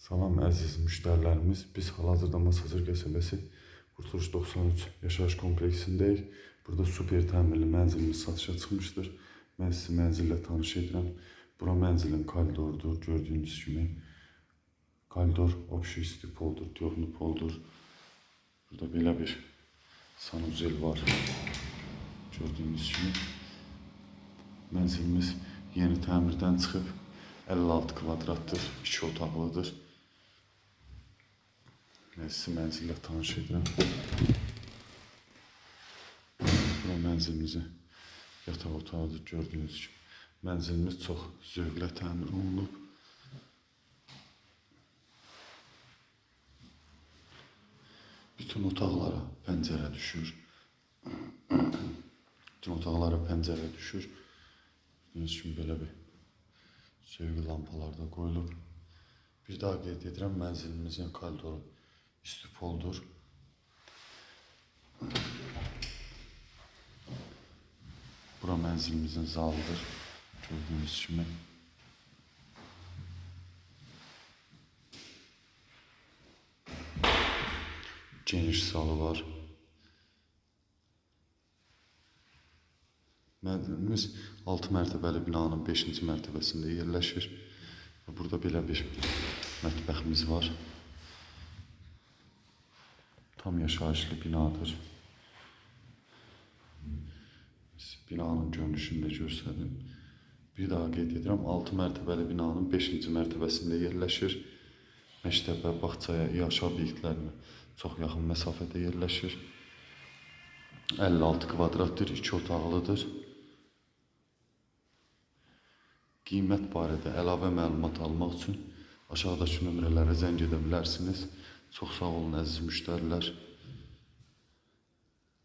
Salam əziz müştərilərimiz. Biz hal-hazırda Masazır qəsəbəsi Qurtuluş 93 yaşayış kompleksindəyik. Burada super təmirli mənzilimiz satışa çıxmışdır. Mən sizi mənzillə tanış edirəm. Bura mənzilin koridorudur. Gördüyünüz kimi koridor obşisti poldur, diyornu poldur. Burada belə bir sanuzel var. Gördüyünüz kimi mənzilimiz yeni təmirdən çıxıb 56 kvadratdır, 2 otaqlıdır. Sizi mənzillə tanış edirəm. Bura mənzilimizin yataq otağıdır, gördüyünüz kimi. Mənzilimiz çox zövqlə təmir olunub. Bütün otaqlara pəncərə düşür. Bütün otaqlara pəncərə düşür. Gördüyünüz kimi belə bir sevgi lampalar da qoyulub. Bir daha qeyd edirəm, mənzilimizin koridoru istipoldur. Bura mənzilimizin zalıdır. Gördüyünüz kimi. Geniş salı var. Mənzilimiz 6 mərtəbəli binanın 5-ci mərtəbəsində yerləşir. Burada belə bir mətbəximiz var. Tam yaşayışlı binadır. Binanın görünüşünü də göstərdim. Bir daha qeyd edirəm, 6 mərtəbəli binanın 5-ci mərtəbəsində yerləşir. Məktəbə, bağçaya, iaşə obyektlərinə çox yaxın məsafədə yerləşir. 56 kvadratdır, 2 otaqlıdır. Qiymət barədə əlavə məlumat almaq üçün aşağıdakı nömrələrə zəng edə bilərsiniz. Çox sağ olun əziz müştərilər.